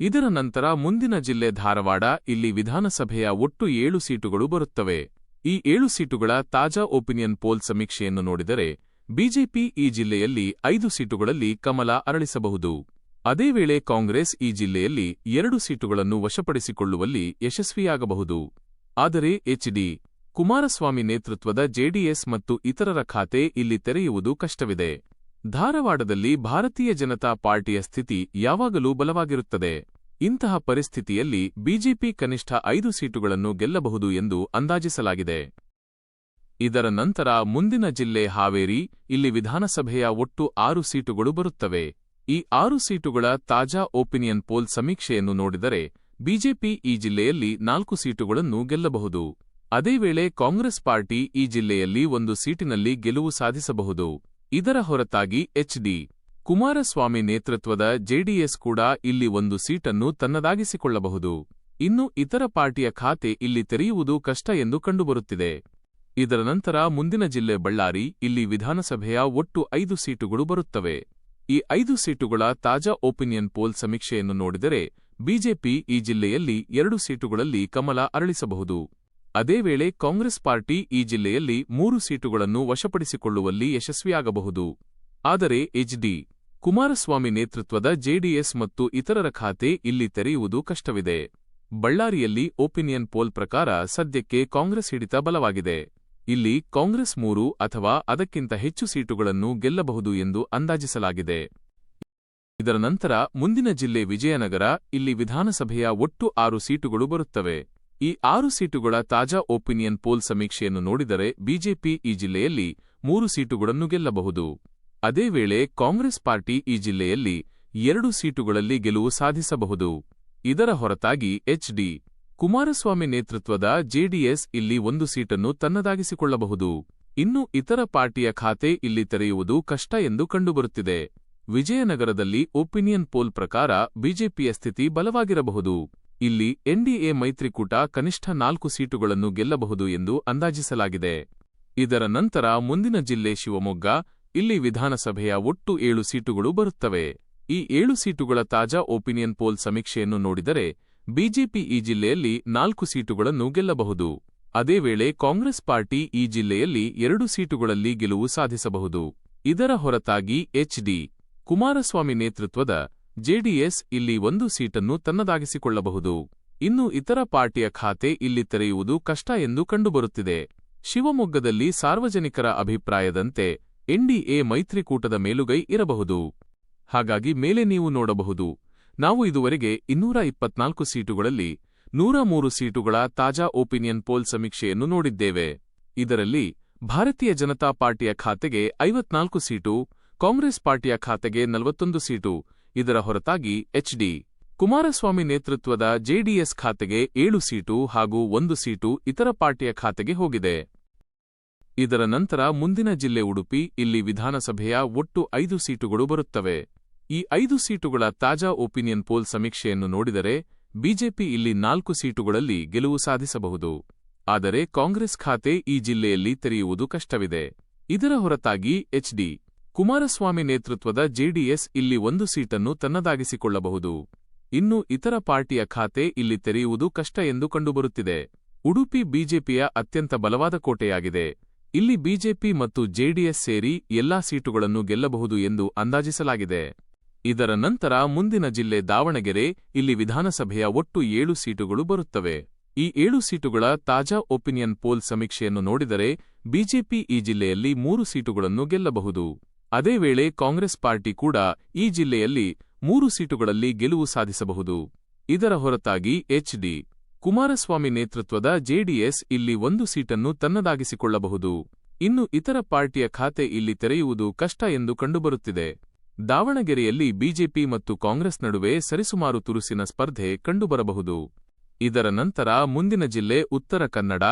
ಇದರ ನಂತರ ಮುಂದಿನ ಜಿಲ್ಲೆ ಧಾರವಾಡ, ಇಲ್ಲಿ ವಿಧಾನಸಭೆಯ ಒಟ್ಟು ಏಳು ಸೀಟುಗಳು ಬರುತ್ತವೆ. ಈ ಏಳು ಸೀಟುಗಳ ತಾಜಾ ಒಪಿನಿಯನ್ ಪೋಲ್ ಸಮೀಕ್ಷೆಯನ್ನು ನೋಡಿದರೆ, ಬಿಜೆಪಿ ಈ ಜಿಲ್ಲೆಯಲ್ಲಿ ಐದು ಸೀಟುಗಳಲ್ಲಿ ಕಮಲ ಅರಳಿಸಬಹುದು. ಅದೇ ವೇಳೆ ಕಾಂಗ್ರೆಸ್ ಈ ಜಿಲ್ಲೆಯಲ್ಲಿ ಎರಡು ಸೀಟುಗಳನ್ನು ವಶಪಡಿಸಿಕೊಳ್ಳುವಲ್ಲಿ ಯಶಸ್ವಿಯಾಗಬಹುದು. ಆದರೆ ಎಚ್ಡಿ ಕುಮಾರಸ್ವಾಮಿ ನೇತೃತ್ವದ ಜೆಡಿಎಸ್ ಮತ್ತು ಇತರರ ಖಾತೆ ಇಲ್ಲಿ ತೆರೆಯುವುದು ಕಷ್ಟವಿದೆ. ಧಾರವಾಡದಲ್ಲಿ ಭಾರತೀಯ ಜನತಾ ಪಾರ್ಟಿಯ ಸ್ಥಿತಿ ಯಾವಾಗಲೂ ಬಲವಾಗಿರುತ್ತದೆ. ಇಂತಹ ಪರಿಸ್ಥಿತಿಯಲ್ಲಿ ಬಿಜೆಪಿ ಕನಿಷ್ಠ ಐದು ಸೀಟುಗಳನ್ನು ಗೆಲ್ಲಬಹುದು ಎಂದು ಅಂದಾಜಿಸಲಾಗಿದೆ. ಇದರ ನಂತರ ಮುಂದಿನ ಜಿಲ್ಲೆ ಹಾವೇರಿ, ಇಲ್ಲಿ ವಿಧಾನಸಭೆಯ ಒಟ್ಟು ಆರು ಸೀಟುಗಳು ಬರುತ್ತವೆ. ಈ ಆರು ಸೀಟುಗಳ ತಾಜಾ ಒಪಿನಿಯನ್ ಪೋಲ್ ಸಮೀಕ್ಷೆಯನ್ನು ನೋಡಿದರೆ ಬಿಜೆಪಿ ಈ ಜಿಲ್ಲೆಯಲ್ಲಿ ನಾಲ್ಕು ಸೀಟುಗಳನ್ನು ಗೆಲ್ಲಬಹುದು. ಅದೇ ವೇಳೆ ಕಾಂಗ್ರೆಸ್ ಪಾರ್ಟಿ ಈ ಜಿಲ್ಲೆಯಲ್ಲಿ ಒಂದು ಸೀಟಿನಲ್ಲಿ ಗೆಲುವು ಸಾಧಿಸಬಹುದು. ಇದರ ಹೊರತಾಗಿ ಎಚ್ಡಿ ಕುಮಾರಸ್ವಾಮಿ ನೇತೃತ್ವದ ಜೆಡಿಎಸ್ ಕೂಡ ಇಲ್ಲಿ ಒಂದು ಸೀಟನ್ನು ತನ್ನದಾಗಿಸಿಕೊಳ್ಳಬಹುದು. ಇನ್ನು ಇತರ ಪಾರ್ಟಿಯ ಖಾತೆ ಇಲ್ಲಿ ತೆರೆಯುವುದು ಕಷ್ಟ ಎಂದು ಕಂಡುಬರುತ್ತಿದೆ. ಇದರ ನಂತರ ಮುಂದಿನ ಜಿಲ್ಲೆ ಬಳ್ಳಾರಿ, ಇಲ್ಲಿ ವಿಧಾನಸಭೆಯ ಒಟ್ಟು ಐದು ಸೀಟುಗಳು ಬರುತ್ತವೆ. ಈ ಐದು ಸೀಟುಗಳ ತಾಜಾ ಒಪಿನಿಯನ್ ಪೋಲ್ ಸಮೀಕ್ಷೆಯನ್ನು ನೋಡಿದರೆ ಬಿಜೆಪಿ ಈ ಜಿಲ್ಲೆಯಲ್ಲಿ ಎರಡು ಸೀಟುಗಳಲ್ಲಿ ಕಮಲ ಅರಳಿಸಬಹುದು. ಅದೇ ವೇಳೆ ಕಾಂಗ್ರೆಸ್ ಪಾರ್ಟಿ ಈ ಜಿಲ್ಲೆಯಲ್ಲಿ ಮೂರು ಸೀಟುಗಳನ್ನು ವಶಪಡಿಸಿಕೊಳ್ಳುವಲ್ಲಿ ಯಶಸ್ವಿಯಾಗಬಹುದು. ಆದರೆ ಎಚ್ಡಿ, ಕುಮಾರಸ್ವಾಮಿ ನೇತೃತ್ವದ ಜೆಡಿಎಸ್ ಮತ್ತು ಇತರರ ಖಾತೆ ಇಲ್ಲಿ ತೆರೆಯುವುದು ಕಷ್ಟವಿದೆ. ಬಳ್ಳಾರಿಯಲ್ಲಿ ಒಪಿನಿಯನ್ ಪೋಲ್ ಪ್ರಕಾರ ಸದ್ಯಕ್ಕೆ ಕಾಂಗ್ರೆಸ್ ಹಿಡಿತ ಬಲವಾಗಿದೆ. ಇಲ್ಲಿ ಕಾಂಗ್ರೆಸ್ ಮೂರು ಅಥವಾ ಅದಕ್ಕಿಂತ ಹೆಚ್ಚು ಸೀಟುಗಳನ್ನು ಗೆಲ್ಲಬಹುದು ಎಂದು ಅಂದಾಜಿಸಲಾಗಿದೆ. ಇದರ ನಂತರ ಮುಂದಿನ ಜಿಲ್ಲೆ ವಿಜಯನಗರ, ಇಲ್ಲಿ ವಿಧಾನಸಭೆಯ ಒಟ್ಟು ಆರು ಸೀಟುಗಳು ಬರುತ್ತವೆ. ಈ ಆರು ಸೀಟುಗಳ ತಾಜಾ ಒಪಿನಿಯನ್ ಪೋಲ್ ಸಮೀಕ್ಷೆಯನ್ನು ನೋಡಿದರೆ ಬಿಜೆಪಿ ಈ ಜಿಲ್ಲೆಯಲ್ಲಿ ಮೂರು ಸೀಟುಗಳನ್ನು ಗೆಲ್ಲಬಹುದು. ಅದೇ ವೇಳೆ ಕಾಂಗ್ರೆಸ್ ಪಾರ್ಟಿ ಈ ಜಿಲ್ಲೆಯಲ್ಲಿ ಎರಡು ಸೀಟುಗಳಲ್ಲಿ ಗೆಲುವು ಸಾಧಿಸಬಹುದು. ಇದರ ಹೊರತಾಗಿ ಎಚ್ಡಿ ಕುಮಾರಸ್ವಾಮಿ ನೇತೃತ್ವದ ಜೆಡಿಎಸ್ ಇಲ್ಲಿ ಒಂದು ಸೀಟನ್ನು ತನ್ನದಾಗಿಸಿಕೊಳ್ಳಬಹುದು. ಇನ್ನು ಇತರ ಪಾರ್ಟಿಯ ಖಾತೆ ಇಲ್ಲಿ ತೆರೆಯುವುದು ಕಷ್ಟ ಎಂದು ಕಂಡುಬರುತ್ತಿದೆ. ವಿಜಯನಗರದಲ್ಲಿ ಒಪಿನಿಯನ್ ಪೋಲ್ ಪ್ರಕಾರ ಬಿಜೆಪಿಯ ಸ್ಥಿತಿ ಬಲವಾಗಿರಬಹುದು. ಇಲ್ಲಿ ಎನ್ಡಿಎ ಮೈತ್ರಿಕೂಟ ಕನಿಷ್ಠ ನಾಲ್ಕು ಸೀಟುಗಳನ್ನು ಗೆಲ್ಲಬಹುದು ಎಂದು ಅಂದಾಜಿಸಲಾಗಿದೆ. ಇದರ ನಂತರ ಮುಂದಿನ ಜಿಲ್ಲೆ ಶಿವಮೊಗ್ಗ, ಇಲ್ಲಿ ವಿಧಾನಸಭೆಯ ಒಟ್ಟು ಏಳು ಸೀಟುಗಳು ಬರುತ್ತವೆ. ಈ ಏಳು ಸೀಟುಗಳ ತಾಜಾ ಒಪಿನಿಯನ್ ಪೋಲ್ ಸಮೀಕ್ಷೆಯನ್ನು ನೋಡಿದರೆ, ಬಿಜೆಪಿ ಈ ಜಿಲ್ಲೆಯಲ್ಲಿ ನಾಲ್ಕು ಸೀಟುಗಳನ್ನು ಗೆಲ್ಲಬಹುದು. ಅದೇ ವೇಳೆ ಕಾಂಗ್ರೆಸ್ ಪಾರ್ಟಿ ಈ ಜಿಲ್ಲೆಯಲ್ಲಿ ಎರಡು ಸೀಟುಗಳಲ್ಲಿ ಗೆಲುವು ಸಾಧಿಸಬಹುದು. ಇದರ ಹೊರತಾಗಿ ಎಚ್ಡಿ ಕುಮಾರಸ್ವಾಮಿ ನೇತೃತ್ವದ ಜೆಡಿಎಸ್ ಇಲ್ಲಿ ಒಂದು ಸೀಟನ್ನು ತನ್ನದಾಗಿಸಿಕೊಳ್ಳಬಹುದು. ಇನ್ನು ಇತರ ಪಾರ್ಟಿಯ ಖಾತೆ ಇಲ್ಲಿ ತೆರೆಯುವುದು ಕಷ್ಟ ಎಂದು ಕಂಡುಬರುತ್ತಿದೆ. ಶಿವಮೊಗ್ಗದಲ್ಲಿ ಸಾರ್ವಜನಿಕರ ಅಭಿಪ್ರಾಯದಂತೆ ಎನ್ಡಿಎ ಮೈತ್ರಿಕೂಟದ ಮೇಲುಗೈ ಇರಬಹುದು. ಹಾಗಾಗಿ ಮೇಲೆ ನೀವು ನೋಡಬಹುದು. ನಾವು ಇದುವರೆಗೆ ಇನ್ನೂರ ಇಪ್ಪತ್ನಾಲ್ಕು ಸೀಟುಗಳಲ್ಲಿ ನೂರ ಮೂರು ಸೀಟುಗಳ ತಾಜಾ ಒಪಿನಿಯನ್ ಪೋಲ್ ಸಮೀಕ್ಷೆಯನ್ನು ನೋಡಿದ್ದೇವೆ. ಇದರಲ್ಲಿ ಭಾರತೀಯ ಜನತಾ ಪಾರ್ಟಿಯ ಖಾತೆಗೆ ಐವತ್ನಾಲ್ಕು ಸೀಟು, ಕಾಂಗ್ರೆಸ್ ಪಾರ್ಟಿಯ ಖಾತೆಗೆ ನಲವತ್ತೊಂದು ಸೀಟು ಇದರ ಹೊರತಾಗಿ ಎಚ್ಡಿ ಕುಮಾರಸ್ವಾಮಿ ನೇತೃತ್ವದ ಜೆಡಿಎಸ್ ಖಾತೆಗೆ ಏಳು ಸೀಟು ಹಾಗೂ ಒಂದು ಸೀಟು ಇತರ ಪಾರ್ಟಿಯ ಖಾತೆಗೆ ಹೋಗಿದೆ. ಇದರ ನಂತರ ಮುಂದಿನ ಜಿಲ್ಲೆ ಉಡುಪಿ, ಇಲ್ಲಿ ವಿಧಾನಸಭೆಯ ಒಟ್ಟು ಐದು ಸೀಟುಗಳು ಬರುತ್ತವೆ. ಈ ಐದು ಸೀಟುಗಳ ತಾಜಾ ಒಪಿನಿಯನ್ ಪೋಲ್ ಸಮೀಕ್ಷೆಯನ್ನು ನೋಡಿದರೆ, ಬಿಜೆಪಿ ಇಲ್ಲಿ ನಾಲ್ಕು ಸೀಟುಗಳಲ್ಲಿ ಗೆಲುವು ಸಾಧಿಸಬಹುದು. ಆದರೆ ಕಾಂಗ್ರೆಸ್ ಖಾತೆ ಈ ಜಿಲ್ಲೆಯಲ್ಲಿ ತೆರೆಯುವುದು ಕಷ್ಟವಿದೆ. ಇದರ ಹೊರತಾಗಿ ಎಚ್ಡಿ ಕುಮಾರಸ್ವಾಮಿ ನೇತೃತ್ವದ ಜೆಡಿಎಸ್ ಇಲ್ಲಿ ಒಂದು ಸೀಟನ್ನು ತನ್ನದಾಗಿಸಿಕೊಳ್ಳಬಹುದು. ಇನ್ನು ಇತರ ಪಾರ್ಟಿಯ ಖಾತೆ ಇಲ್ಲಿ ತೆರೆಯುವುದು ಕಷ್ಟ ಎಂದು ಕಂಡುಬರುತ್ತಿದೆ. ಉಡುಪಿ ಬಿಜೆಪಿಯ ಅತ್ಯಂತ ಬಲವಾದ ಕೋಟೆಯಾಗಿದೆ. ಇಲ್ಲಿ ಬಿಜೆಪಿ ಮತ್ತು ಜೆಡಿಎಸ್ ಸೇರಿ ಎಲ್ಲಾ ಸೀಟುಗಳನ್ನು ಗೆಲ್ಲಬಹುದು ಎಂದು ಅಂದಾಜಿಸಲಾಗಿದೆ. ಇದರ ನಂತರ ಮುಂದಿನ ಜಿಲ್ಲೆ ದಾವಣಗೆರೆ, ಇಲ್ಲಿ ವಿಧಾನಸಭೆಯ ಒಟ್ಟು ಏಳು ಸೀಟುಗಳು ಬರುತ್ತವೆ. ಈ ಏಳು ಸೀಟುಗಳ ತಾಜಾ ಒಪಿನಿಯನ್ ಪೋಲ್ ಸಮೀಕ್ಷೆಯನ್ನು ನೋಡಿದರೆ ಬಿಜೆಪಿ ಈ ಜಿಲ್ಲೆಯಲ್ಲಿ ಮೂರು ಸೀಟುಗಳನ್ನು ಗೆಲ್ಲಬಹುದು. ಅದೇ ವೇಳೆ ಕಾಂಗ್ರೆಸ್ ಪಾರ್ಟಿ ಕೂಡ ಈ ಜಿಲ್ಲೆಯಲ್ಲಿ ಮೂರು ಸೀಟುಗಳಲ್ಲಿ ಗೆಲುವು ಸಾಧಿಸಬಹುದು. ಇದರ ಹೊರತಾಗಿ ಎಚ್ಡಿ ಕುಮಾರಸ್ವಾಮಿ ನೇತೃತ್ವದ ಜೆಡಿಎಸ್ ಇಲ್ಲಿ ಒಂದು ಸೀಟನ್ನು ತನ್ನದಾಗಿಸಿಕೊಳ್ಳಬಹುದು. ಇನ್ನು ಇತರ ಪಾರ್ಟಿಯ ಖಾತೆ ಇಲ್ಲಿ ತೆರೆಯುವುದು ಕಷ್ಟ ಎಂದು ಕಂಡುಬರುತ್ತಿದೆ. ದಾವಣಗೆರೆಯಲ್ಲಿ ಬಿಜೆಪಿ ಮತ್ತು ಕಾಂಗ್ರೆಸ್ ನಡುವೆ ಸರಿಸುಮಾರು ತುರುಸಿನ ಸ್ಪರ್ಧೆ ಕಂಡುಬರಬಹುದು. ಇದರ ನಂತರ ಮುಂದಿನ ಜಿಲ್ಲೆ ಉತ್ತರ ಕನ್ನಡ,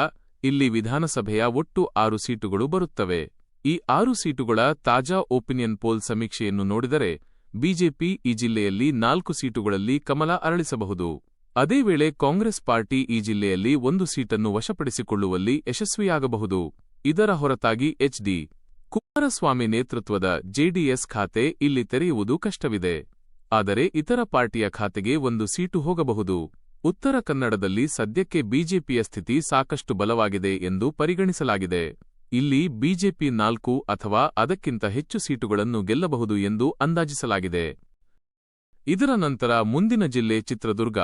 ಇಲ್ಲಿ ವಿಧಾನಸಭೆಯ ಒಟ್ಟು ಆರು ಸೀಟುಗಳು ಬರುತ್ತವೆ. ಈ ಆರು ಸೀಟುಗಳ ತಾಜಾ ಒಪಿನಿಯನ್ ಪೋಲ್ ಸಮೀಕ್ಷೆಯನ್ನು ನೋಡಿದರೆ, ಬಿಜೆಪಿ ಈ ಜಿಲ್ಲೆಯಲ್ಲಿ ನಾಲ್ಕು ಸೀಟುಗಳಲ್ಲಿ ಕಮಲ ಅರಳಿಸಬಹುದು. ಅದೇ ವೇಳೆ ಕಾಂಗ್ರೆಸ್ ಪಾರ್ಟಿ ಈ ಜಿಲ್ಲೆಯಲ್ಲಿ ಒಂದು ಸೀಟನ್ನು ವಶಪಡಿಸಿಕೊಳ್ಳುವಲ್ಲಿ ಯಶಸ್ವಿಯಾಗಬಹುದು. ಇದರ ಹೊರತಾಗಿ ಎಚ್ಡಿ ಕುಮಾರಸ್ವಾಮಿ ನೇತೃತ್ವದ ಜೆಡಿಎಸ್ ಖಾತೆ ಇಲ್ಲಿ ತೆರೆಯುವುದು ಕಷ್ಟವಿದೆ. ಆದರೆ ಇತರ ಪಾರ್ಟಿಯ ಖಾತೆಗೆ ಒಂದು ಸೀಟು ಹೋಗಬಹುದು. ಉತ್ತರ ಕನ್ನಡದಲ್ಲಿ ಸದ್ಯಕ್ಕೆ ಬಿಜೆಪಿಯ ಸ್ಥಿತಿ ಸಾಕಷ್ಟು ಬಲವಾಗಿದೆ ಎಂದು ಪರಿಗಣಿಸಲಾಗಿದೆ. ಇಲ್ಲಿ ಬಿಜೆಪಿ ನಾಲ್ಕು ಅಥವಾ ಅದಕ್ಕಿಂತ ಹೆಚ್ಚು ಸೀಟುಗಳನ್ನು ಗೆಲ್ಲಬಹುದು ಎಂದು ಅಂದಾಜಿಸಲಾಗಿದೆ. ಇದರ ನಂತರ ಮುಂದಿನ ಜಿಲ್ಲೆ ಚಿತ್ರದುರ್ಗ.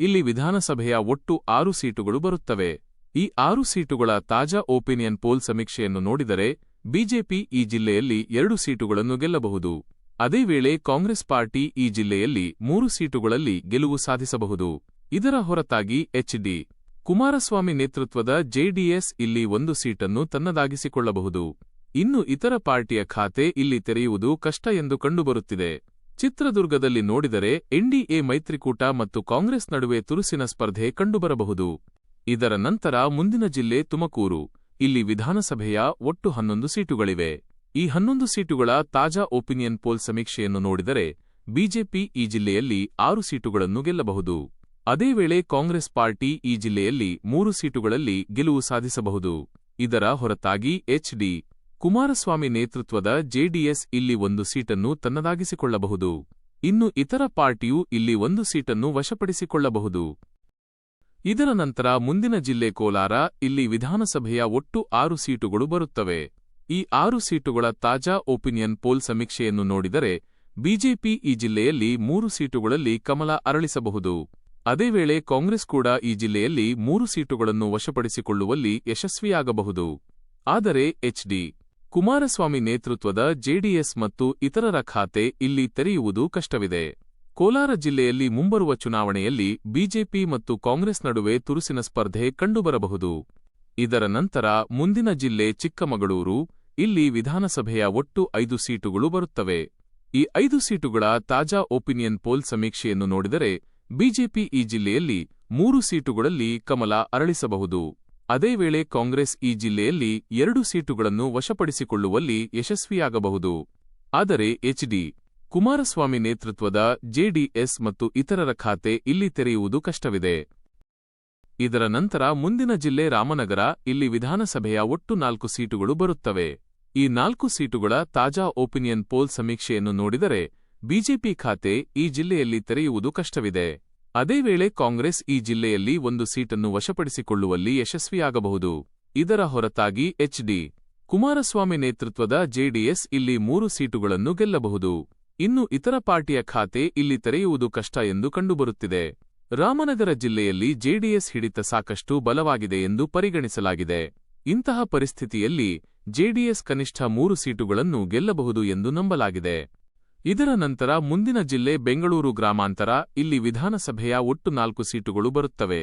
ಇಲ್ಲಿ ವಿಧಾನಸಭೆಯ ಒಟ್ಟು ಆರು ಸೀಟುಗಳು ಬರುತ್ತವೆ. ಈ ಆರು ಸೀಟುಗಳ ತಾಜಾ ಒಪಿನಿಯನ್ ಪೋಲ್ ಸಮೀಕ್ಷೆಯನ್ನು ನೋಡಿದರೆ, ಬಿಜೆಪಿ ಈ ಜಿಲ್ಲೆಯಲ್ಲಿ ಎರಡು ಸೀಟುಗಳನ್ನು ಗೆಲ್ಲಬಹುದು. ಅದೇ ವೇಳೆ ಕಾಂಗ್ರೆಸ್ ಪಾರ್ಟಿ ಈ ಜಿಲ್ಲೆಯಲ್ಲಿ ಮೂರು ಸೀಟುಗಳಲ್ಲಿ ಗೆಲುವು ಸಾಧಿಸಬಹುದು. ಇದರ ಹೊರತಾಗಿ ಎಚ್ಡಿ ಕುಮಾರಸ್ವಾಮಿ ನೇತೃತ್ವದ ಜೆಡಿಎಸ್ ಇಲ್ಲಿ ಒಂದು ಸೀಟನ್ನು ತನ್ನದಾಗಿಸಿಕೊಳ್ಳಬಹುದು. ಇನ್ನು ಇತರ ಪಾರ್ಟಿಯ ಖಾತೆ ಇಲ್ಲಿ ತೆರೆಯುವುದು ಕಷ್ಟ ಎಂದು ಕಂಡುಬರುತ್ತಿದೆ. ಚಿತ್ರದುರ್ಗದಲ್ಲಿ ನೋಡಿದರೆ ಎನ್ಡಿಎ ಮೈತ್ರಿಕೂಟ ಮತ್ತು ಕಾಂಗ್ರೆಸ್ ನಡುವೆ ತುರುಸಿನ ಸ್ಪರ್ಧೆ ಕಂಡುಬರಬಹುದು. ಇದರ ನಂತರ ಮುಂದಿನ ಜಿಲ್ಲೆ ತುಮಕೂರು. ಇಲ್ಲಿ ವಿಧಾನಸಭೆಯ ಒಟ್ಟು ಹನ್ನೊಂದು ಸೀಟುಗಳಿವೆ. ಈ ಹನ್ನೊಂದು ಸೀಟುಗಳ ತಾಜಾ ಒಪಿನಿಯನ್ ಪೋಲ್ ಸಮೀಕ್ಷೆಯನ್ನು ನೋಡಿದರೆ ಬಿಜೆಪಿ ಈ ಜಿಲ್ಲೆಯಲ್ಲಿ ಆರು ಸೀಟುಗಳನ್ನು ಗೆಲ್ಲಬಹುದು. ಅದೇ ವೇಳೆ ಕಾಂಗ್ರೆಸ್ ಪಾರ್ಟಿ ಈ ಜಿಲ್ಲೆಯಲ್ಲಿ ಮೂರು ಸೀಟುಗಳಲ್ಲಿ ಗೆಲುವು ಸಾಧಿಸಬಹುದು. ಇದರ ಹೊರತಾಗಿ ಎಚ್ಡಿ ಕುಮಾರಸ್ವಾಮಿ ನೇತೃತ್ವದ ಜೆಡಿಎಸ್ ಇಲ್ಲಿ ಒಂದು ಸೀಟನ್ನು ತನ್ನದಾಗಿಸಿಕೊಳ್ಳಬಹುದು. ಇನ್ನು ಇತರ ಪಾರ್ಟಿಯು ಇಲ್ಲಿ ಒಂದು ಸೀಟನ್ನು ವಶಪಡಿಸಿಕೊಳ್ಳಬಹುದು. ಇದರ ನಂತರ ಮುಂದಿನ ಜಿಲ್ಲೆ ಕೋಲಾರ, ಇಲ್ಲಿ ವಿಧಾನಸಭೆಯ ಒಟ್ಟು ಆರು ಸೀಟುಗಳು ಬರುತ್ತವೆ. ಈ ಆರು ಸೀಟುಗಳ ತಾಜಾ ಒಪಿನಿಯನ್ ಪೋಲ್ ಸಮೀಕ್ಷೆಯನ್ನು ನೋಡಿದರೆ ಬಿಜೆಪಿ ಈ ಜಿಲ್ಲೆಯಲ್ಲಿ ಮೂರು ಸೀಟುಗಳಲ್ಲಿ ಕಮಲ ಅರಳಿಸಬಹುದು. ಅದೇ ವೇಳೆ ಕಾಂಗ್ರೆಸ್ ಕೂಡ ಈ ಜಿಲ್ಲೆಯಲ್ಲಿ ಮೂರು ಸೀಟುಗಳನ್ನು ವಶಪಡಿಸಿಕೊಳ್ಳುವಲ್ಲಿ ಯಶಸ್ವಿಯಾಗಬಹುದು. ಆದರೆ ಎಚ್ಡಿ ಕುಮಾರಸ್ವಾಮಿ ನೇತೃತ್ವದ ಜೆಡಿಎಸ್ ಮತ್ತು ಇತರರ ಖಾತೆ ಇಲ್ಲಿ ತೆರೆಯುವುದು ಕಷ್ಟವಿದೆ. ಕೋಲಾರ ಜಿಲ್ಲೆಯಲ್ಲಿ ಮುಂಬರುವ ಚುನಾವಣೆಯಲ್ಲಿ ಬಿಜೆಪಿ ಮತ್ತು ಕಾಂಗ್ರೆಸ್ ನಡುವೆ ತುರುಸಿನ ಸ್ಪರ್ಧೆ ಕಂಡುಬರಬಹುದು. ಇದರ ನಂತರ ಮುಂದಿನ ಜಿಲ್ಲೆ ಚಿಕ್ಕಮಗಳೂರು, ಇಲ್ಲಿ ವಿಧಾನಸಭೆಯ ಒಟ್ಟು ಐದು ಸೀಟುಗಳು ಬರುತ್ತವೆ. ಈ ಐದು ಸೀಟುಗಳ ತಾಜಾ ಒಪಿನಿಯನ್ ಪೋಲ್ ಸಮೀಕ್ಷೆಯನ್ನು ನೋಡಿದರೆ ಬಿಜೆಪಿ ಈ ಜಿಲ್ಲೆಯಲ್ಲಿ ಮೂರು ಸೀಟುಗಳಲ್ಲಿ ಕಮಲ ಅರಳಿಸಬಹುದು. ಅದೇ ವೇಳೆ ಕಾಂಗ್ರೆಸ್ ಈ ಜಿಲ್ಲೆಯಲ್ಲಿ ಎರಡು ಸೀಟುಗಳನ್ನು ವಶಪಡಿಸಿಕೊಳ್ಳುವಲ್ಲಿ ಯಶಸ್ವಿಯಾಗಬಹುದು. ಆದರೆ ಎಚ್ಡಿ ಕುಮಾರಸ್ವಾಮಿ ನೇತೃತ್ವದ ಜೆಡಿಎಸ್ ಮತ್ತು ಇತರರ ಖಾತೆ ಇಲ್ಲಿ ತೆರೆಯುವುದು ಕಷ್ಟವಿದೆ. ಇದರ ನಂತರ ಮುಂದಿನ ಜಿಲ್ಲೆ ರಾಮನಗರ, ಇಲ್ಲಿ ವಿಧಾನಸಭೆಯ ಒಟ್ಟು ನಾಲ್ಕು ಸೀಟುಗಳು ಬರುತ್ತವೆ. ಈ ನಾಲ್ಕು ಸೀಟುಗಳ ತಾಜಾ ಒಪಿನಿಯನ್ ಪೋಲ್ ಸಮೀಕ್ಷೆಯನ್ನು ನೋಡಿದರೆ ಬಿಜೆಪಿ ಖಾತೆ ಈ ಜಿಲ್ಲೆಯಲ್ಲಿ ತೆರೆಯುವುದು ಕಷ್ಟವಿದೆ. ಅದೇ ವೇಳೆ ಕಾಂಗ್ರೆಸ್ ಈ ಜಿಲ್ಲೆಯಲ್ಲಿ ಒಂದು ಸೀಟನ್ನು ವಶಪಡಿಸಿಕೊಳ್ಳುವಲ್ಲಿ ಯಶಸ್ವಿಯಾಗಬಹುದು. ಇದರ ಹೊರತಾಗಿ ಎಚ್ಡಿ ಕುಮಾರಸ್ವಾಮಿ ನೇತೃತ್ವದ ಜೆಡಿಎಸ್ ಇಲ್ಲಿ ಮೂರು ಸೀಟುಗಳನ್ನು ಗೆಲ್ಲಬಹುದು. ಇನ್ನು ಇತರ ಪಾರ್ಟಿಯ ಖಾತೆ ಇಲ್ಲಿ ತೆರೆಯುವುದು ಕಷ್ಟ ಎಂದು ಕಂಡುಬರುತ್ತಿದೆ. ರಾಮನಗರ ಜಿಲ್ಲೆಯಲ್ಲಿ ಜೆಡಿಎಸ್ ಹಿಡಿತ ಸಾಕಷ್ಟು ಬಲವಾಗಿದೆ ಎಂದು ಪರಿಗಣಿಸಲಾಗಿದೆ. ಇಂತಹ ಪರಿಸ್ಥಿತಿಯಲ್ಲಿ ಜೆಡಿಎಸ್ ಕನಿಷ್ಠ ಮೂರು ಸೀಟುಗಳನ್ನು ಗೆಲ್ಲಬಹುದು ಎಂದು ನಂಬಲಾಗಿದೆ. ಇದರ ನಂತರ ಮುಂದಿನ ಜಿಲ್ಲೆ ಬೆಂಗಳೂರು ಗ್ರಾಮಾಂತರ, ಇಲ್ಲಿ ವಿಧಾನಸಭೆಯ ಒಟ್ಟು ನಾಲ್ಕು ಸೀಟುಗಳು ಬರುತ್ತವೆ.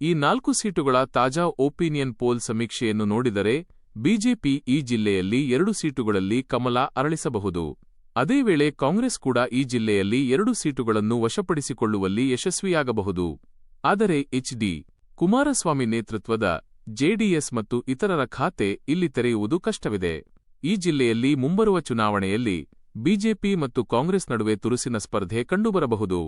ಈ ನಾಲ್ಕು ಸೀಟುಗಳ ತಾಜಾ ಒಪಿನಿಯನ್ ಪೋಲ್ ಸಮೀಕ್ಷೆಯನ್ನು ನೋಡಿದರೆ, ಬಿಜೆಪಿ ಈ ಜಿಲ್ಲೆಯಲ್ಲಿ ಎರಡು ಸೀಟುಗಳಲ್ಲಿ ಕಮಲ ಅರಳಿಸಬಹುದು. ಅದೇ ವೇಳೆ ಕಾಂಗ್ರೆಸ್ ಕೂಡ ಈ ಜಿಲ್ಲೆಯಲ್ಲಿ ಎರಡು ಸೀಟುಗಳನ್ನು ವಶಪಡಿಸಿಕೊಳ್ಳುವಲ್ಲಿ ಯಶಸ್ವಿಯಾಗಬಹುದು. ಆದರೆ ಎಚ್ಡಿ ಕುಮಾರಸ್ವಾಮಿ ನೇತೃತ್ವದ ಜೆಡಿಎಸ್ ಮತ್ತು ಇತರರ ಖಾತೆ ಇಲ್ಲಿ ತೆರೆಯುವುದು ಕಷ್ಟವಿದೆ. ಈ ಜಿಲ್ಲೆಯಲ್ಲಿ ಮುಂಬರುವ ಚುನಾವಣೆಯಲ್ಲಿ ಬಿಜೆಪಿ ಮತ್ತು ಕಾಂಗ್ರೆಸ್ ನಡುವೆ ತುರುಸಿನ ಸ್ಪರ್ಧೆ ಕಂಡುಬರಬಹುದು.